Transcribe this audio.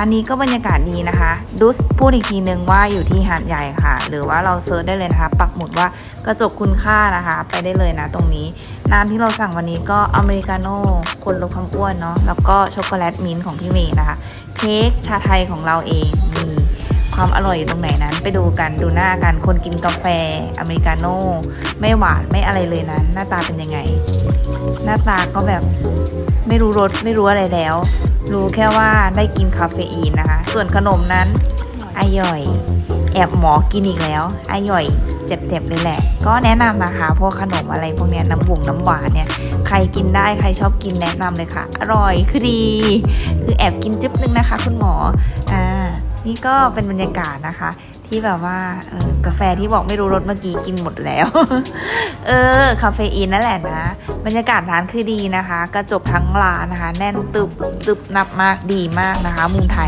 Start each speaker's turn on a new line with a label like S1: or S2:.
S1: านนี้ก็บรรยากาศดีนะคะดูสพูดอีกทีนึงว่าอยู่ที่หาดใหญ่ค่ะ หรือว่าเราเซิร์ชได้เลยนะคะ ปักหมุดว่ากระจกคุณค่านะคะ ไปได้เลยนะตรงนี้ น้ำที่เราสั่งวันนี้ก็อเมริกาโน่คนลดความอ้วนเนาะแล้วก็ช็อกโกแลตมิ้นท์ของพี่เมย์นะคะ เค้กชาไทยของเราเองมีความอร่อยอยู่ตรงไหนนั้น ไปดูกันดูหน้ากันคนกินกาแฟอเมริกาโน่ไม่หวานไม่อะไรเลยนั้น หน้าตาเป็นยังไง หน้าตาก็แบบไม่รู้รสไม่รู้อะไรแล้ว รู้แค่ว่าได้กินคาเฟอีนนะคะ ส่วนขนมนั้นอร่อย แอบหมอกินอีกแล้วอร่อยเจ็บๆเลยแหละ ก็แนะนำนะคะ พวกขนมอะไรพวกเนี้ยน้ำบุ๋งน้ำหวานเนี่ย ใครกินได้ใครชอบกินแนะนำเลยค่ะ อร่อยคือดี คือแอบกินจึ๊บนึงนะคะ คุณหมอ อ่า นี่ก็เป็นบรรยากาศนะคะ ที่แบบว่าเออกาแฟที่บอกไม่รู้รสเมื่อกี้กินหมดแล้ว เออคาเฟอีนนั่นแหละนะ บรรยากาศร้านคือดีนะคะ กระจกทั้งร้านนะคะ แน่นตึบตึบนับมากดีมากนะคะมุมถ่าย